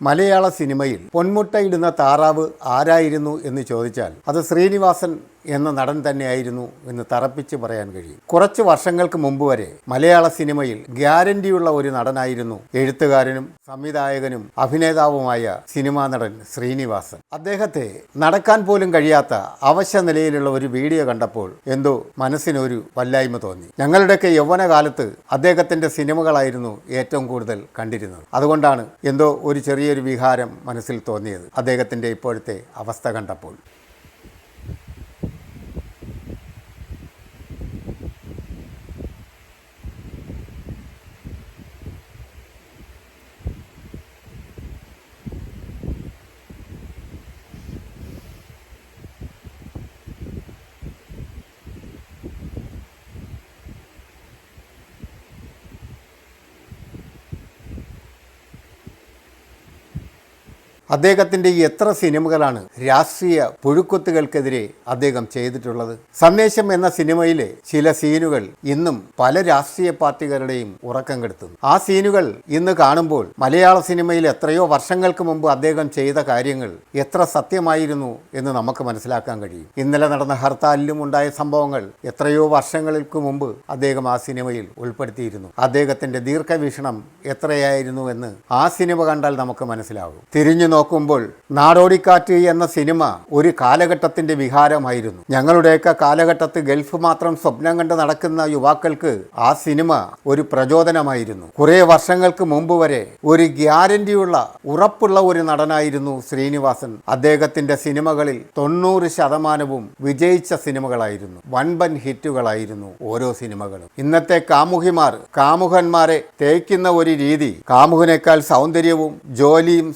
മലയാള സിനിമയിൽ പൊന്മുട്ടയിടുന്ന താറാവ് ആരായിരുന്നു എന്ന് ചോദിച്ചാൽ അത് ശ്രീനിവാസൻ എന്ന നടൻ തന്നെയായിരുന്നു എന്ന് തറപ്പിച്ച് പറയാൻ കഴിയും. കുറച്ച് വർഷങ്ങൾക്ക് മുമ്പ് വരെ മലയാള സിനിമയിൽ ഗ്യാരണ്ടിയുള്ള ഒരു നടനായിരുന്നു എഴുത്തുകാരനും സംവിധായകനും അഭിനേതാവുമായ സിനിമാ നടൻ ശ്രീനിവാസൻ. അദ്ദേഹത്തെ നടക്കാൻ പോലും കഴിയാത്ത അവശ്യ നിലയിലുള്ള ഒരു വീഡിയോ കണ്ടപ്പോൾ എന്തോ മനസ്സിനൊരു വല്ലായ്മ തോന്നി. ഞങ്ങളുടെയൊക്കെ യൗവനകാലത്ത് അദ്ദേഹത്തിന്റെ സിനിമകളായിരുന്നു ഏറ്റവും കൂടുതൽ കണ്ടിരുന്നത്. അതുകൊണ്ടാണ് എന്തോ ഒരു ചെറിയൊരു വിഹാരം മനസ്സിൽ തോന്നിയത് അദ്ദേഹത്തിന്റെ ഇപ്പോഴത്തെ അവസ്ഥ കണ്ടപ്പോൾ. അദ്ദേഹത്തിന്റെ ഈ എത്ര സിനിമകളാണ് രാഷ്ട്രീയ പുഴുക്കുത്തുകൾക്കെതിരെ അദ്ദേഹം ചെയ്തിട്ടുള്ളത്? സന്ദേശം എന്ന സിനിമയിലെ ചില സീനുകൾ ഇന്നും പല രാഷ്ട്രീയ പാർട്ടികളുടെയും ഉറക്കം കെടുത്തുന്നു. ആ സീനുകൾ ഇന്ന് കാണുമ്പോൾ മലയാള സിനിമയിൽ എത്രയോ വർഷങ്ങൾക്ക് മുമ്പ് അദ്ദേഹം ചെയ്ത കാര്യങ്ങൾ എത്ര സത്യമായിരുന്നു എന്ന് നമുക്ക് മനസ്സിലാക്കാൻ കഴിയും. ഇന്നലെ നടന്ന ഹർത്താലിലും ഉണ്ടായ സംഭവങ്ങൾ എത്രയോ വർഷങ്ങൾക്ക് മുമ്പ് അദ്ദേഹം ആ സിനിമയിൽ ഉൾപ്പെടുത്തിയിരുന്നു. അദ്ദേഹത്തിന്റെ ദീർഘവീക്ഷണം എത്രയായിരുന്നു എന്ന് ആ സിനിമ കണ്ടാൽ നമുക്ക് മനസ്സിലാകും. തിരിഞ്ഞു നോക്കുമ്പോൾ നാടോടിക്കാറ്റ് എന്ന സിനിമ ഒരു കാലഘട്ടത്തിന്റെ വിഹാരമായിരുന്നു. ഞങ്ങളുടെയൊക്കെ കാലഘട്ടത്ത് ഗൾഫ് മാത്രം സ്വപ്നം കണ്ട് നടക്കുന്ന യുവാക്കൾക്ക് ആ സിനിമ ഒരു പ്രചോദനമായിരുന്നു. കുറേ വർഷങ്ങൾക്ക് മുമ്പ് വരെ ഒരു ഗ്യാരണ്ടിയുള്ള ഉറപ്പുള്ള ഒരു നടനായിരുന്നു ശ്രീനിവാസൻ. അദ്ദേഹത്തിന്റെ സിനിമകളിൽ തൊണ്ണൂറ് ശതമാനവും വിജയിച്ച സിനിമകളായിരുന്നു. വൻപൻ ഹിറ്റുകളായിരുന്നു ഓരോ സിനിമകളും. ഇന്നത്തെ കാമുകിമാർ കാമുകന്മാരെ തേക്കുന്ന ഒരു രീതി കാമുകനേക്കാൾ സൗന്ദര്യവും ജോലിയും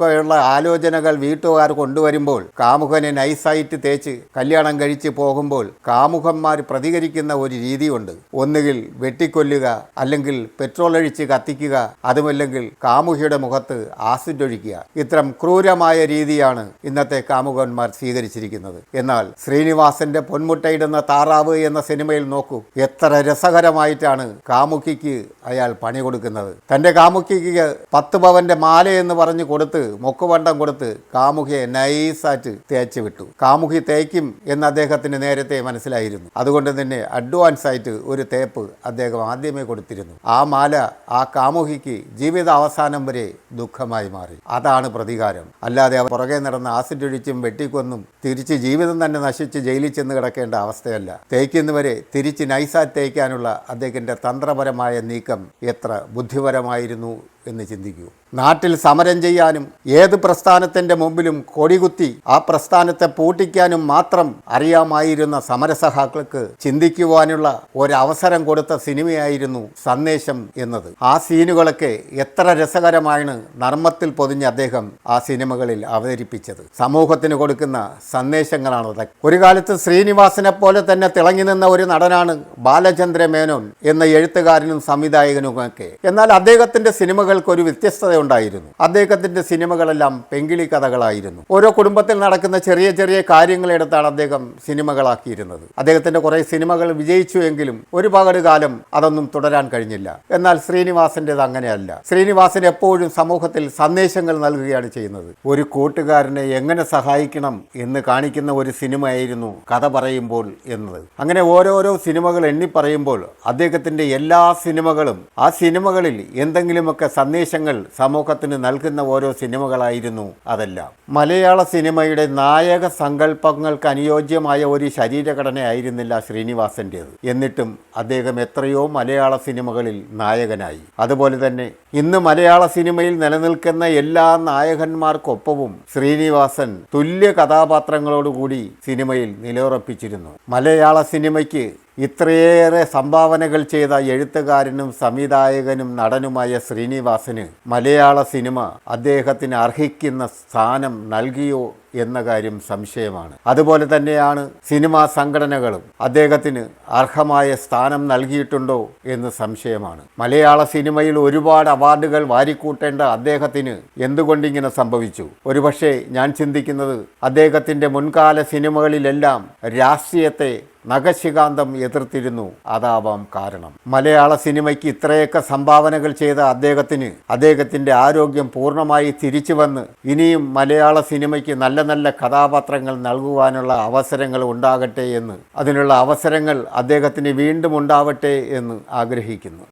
സമ്പത്തുമൊക്കെയുള്ള ആലോചനകൾ വീട്ടുകാർ കൊണ്ടുവരുമ്പോൾ കാമുകനെ നൈസായിട്ട് തേച്ച് കല്യാണം കഴിച്ച് പോകുമ്പോൾ കാമുകന്മാർ പ്രതികരിക്കുന്ന ഒരു രീതിയുണ്ട്. ഒന്നുകിൽ വെട്ടിക്കൊല്ലുക അല്ലെങ്കിൽ പെട്രോൾ ഒഴിച്ച് കത്തിക്കുക അതുമല്ലെങ്കിൽ കാമുകിയുടെ മുഖത്ത് ആസിഡ് ഒഴിക്കുക. ഇത്തരം ക്രൂരമായ രീതിയാണ് ഇന്നത്തെ കാമുകന്മാർ സ്വീകരിച്ചിരിക്കുന്നത്. എന്നാൽ ശ്രീനിവാസന്റെ പൊന്മുട്ടയിടുന്ന താറാവ് എന്ന സിനിമയിൽ നോക്കൂ. എത്ര രസകരമായിട്ടാണ് കാമുകിക്ക് അയാൾ പണി കൊടുക്കുന്നത്. തന്റെ കാമുകിക്ക് പത്ത് പവന്റെ മാല എന്ന് പറഞ്ഞു കൊടുത്ത് മൊക്കുവണ്ടം കൊടുത്ത് കാമുകിയെ നൈസായിട്ട് തേച്ച് വിട്ടു. കാമുകി തേക്കും എന്ന് അദ്ദേഹത്തിന് നേരത്തെ മനസ്സിലായിരുന്നു. അതുകൊണ്ട് തന്നെ അഡ്വാൻസ് ആയിട്ട് ഒരു തേപ്പ് അദ്ദേഹം ആദ്യമേ കൊടുത്തിരുന്നു. ആ മാല ആ കാമുകിക്ക് ജീവിത അവസാനം വരെ ദുഃഖമായി മാറി. അതാണ് പ്രതികാരം. അല്ലാതെ അവർ പുറകെ നടന്ന ആസിഡ് ഒഴിച്ചും വെട്ടിക്കൊന്നും തിരിച്ച് ജീവിതം തന്നെ നശിച്ച് ജയിലിൽ ചെന്ന് കിടക്കേണ്ട അവസ്ഥയല്ല. തേക്കുന്നവരെ തിരിച്ച് നൈസാറ്റ് തേക്കാനുള്ള അദ്ദേഹത്തിന്റെ തന്ത്രപരമായ നീക്കം എത്ര ബുദ്ധിപരമായിരുന്നു എന്ന് ചിന്തിക്കൂ. നാട്ടിൽ സമരം ചെയ്യാനും ഏത് പ്രസ്ഥാനത്തിന്റെ മുമ്പിലും കൊടികുത്തി ആ പ്രസ്ഥാനത്തെ പൂട്ടിക്കാനും മാത്രം അറിയാമായിരുന്ന സമരസഹാക്കൾക്ക് ചിന്തിക്കുവാനുള്ള ഒരവസരം കൊടുത്ത സിനിമയായിരുന്നു സന്ദേശം എന്നത്. ആ സീനുകളൊക്കെ എത്ര രസകരമാണ് നർമ്മത്തിൽ പൊതിഞ്ഞ് അദ്ദേഹം ആ സിനിമകളിൽ അവതരിപ്പിച്ചത്. സമൂഹത്തിന് കൊടുക്കുന്ന സന്ദേശങ്ങളാണ് ഒരു കാലത്ത് ശ്രീനിവാസനെ പോലെ തന്നെ തിളങ്ങി നിന്ന ഒരു നടനാണ് ബാലചന്ദ്ര മേനോൻ എന്ന എഴുത്തുകാരനും സംവിധായകനുമൊക്കെ. എന്നാൽ അദ്ദേഹത്തിന്റെ സിനിമകൾക്ക് ഒരു വ്യത്യസ്തത ഉണ്ടായിരുന്നു അദ്ദേഹത്തിന്റെ സിനിമകളെല്ലാം പെങ്കിളി കഥകളായിരുന്നു. ഓരോ കുടുംബത്തിൽ നടക്കുന്ന ചെറിയ ചെറിയ കാര്യങ്ങളെടുത്താണ് അദ്ദേഹം സിനിമകളാക്കിയിരുന്നത്. അദ്ദേഹത്തിന്റെ കുറേ സിനിമകൾ വിജയിച്ചു എങ്കിലും ഒരുപാട് കാലം അതൊന്നും തുടരാൻ കഴിഞ്ഞില്ല. എന്നാൽ ശ്രീനിവാസന്റേത് അങ്ങനെയല്ല. ശ്രീനിവാസൻ എപ്പോഴും സമൂഹത്തിൽ സന്ദേശങ്ങൾ നൽകുകയാണ് ചെയ്യുന്നത്. ഒരു കൂട്ടുകാരനെ എങ്ങനെ സഹായിക്കണം എന്ന് കാണിക്കുന്ന ഒരു സിനിമയായിരുന്നു കഥ പറയുമ്പോൾ എന്നത്. അങ്ങനെ ഓരോരോ സിനിമകൾ എണ്ണി പറയുമ്പോൾ അദ്ദേഹത്തിന്റെ എല്ലാ സിനിമകളും ആ സിനിമകളിൽ എന്തെങ്കിലുമൊക്കെ സന്ദേശങ്ങൾ സമൂഹത്തിന് നൽകുന്ന ഓരോ സിനിമകളായിരുന്നു അതെല്ലാം. മലയാള സിനിമയുടെ നായക സങ്കല്പങ്ങൾക്ക് അനുയോജ്യമായ ഒരു ശരീരഘടനയായിരുന്നില്ല ശ്രീനിവാസന്റേത്. എന്നിട്ടും അദ്ദേഹം എത്രയോ മലയാള സിനിമകളിൽ നായകനായി. അതുപോലെ തന്നെ ഇന്ന് മലയാള സിനിമയിൽ നിലനിൽക്കുന്ന എല്ലാ നായകന്മാർക്കൊപ്പവും ശ്രീനിവാസൻ തുല്യ കഥാപാത്രങ്ങളോടുകൂടി സിനിമയിൽ നിലയുറപ്പിച്ചിരുന്നു. മലയാള സിനിമയ്ക്ക് ഇത്രയേറെ സംഭാവനകൾ ചെയ്ത എഴുത്തുകാരനും സംവിധായകനും നടനുമായ ശ്രീനിവാസന് മലയാള സിനിമ അദ്ദേഹത്തിന് അർഹിക്കുന്ന സ്ഥാനം നൽകിയോ എന്ന കാര്യം സംശയമാണ്. അതുപോലെ തന്നെയാണ് സിനിമാ സംഘടനകളും അദ്ദേഹത്തിന് അർഹമായ സ്ഥാനം നൽകിയിട്ടുണ്ടോ എന്ന് സംശയമാണ്. മലയാള സിനിമയിൽ ഒരുപാട് അവാർഡുകൾ വാരിക്കൂട്ടേണ്ട അദ്ദേഹത്തിന് എന്തുകൊണ്ടിങ്ങനെ സംഭവിച്ചു? ഒരുപക്ഷെ ഞാൻ ചിന്തിക്കുന്നത് അദ്ദേഹത്തിന്റെ മുൻകാല സിനിമകളിലെല്ലാം രാഷ്ട്രീയത്തെ നഖശികാന്തം എതിർത്തിരുന്നു. അതാവാം കാരണം. മലയാള സിനിമയ്ക്ക് ഇത്രയൊക്കെ സംഭാവനകൾ ചെയ്ത അദ്ദേഹത്തിന് അദ്ദേഹത്തിന്റെ ആരോഗ്യം പൂർണമായി തിരിച്ചു വന്ന് ഇനിയും മലയാള സിനിമയ്ക്ക് നല്ല നല്ല കഥാപാത്രങ്ങൾ നൽകുവാനുള്ള അവസരങ്ങൾ ഉണ്ടാകട്ടെ എന്ന്. അതിനുള്ള അവസരങ്ങൾ അദ്ദേഹത്തിന് വീണ്ടും ഉണ്ടാവട്ടെ എന്ന് ആഗ്രഹിക്കുന്നു.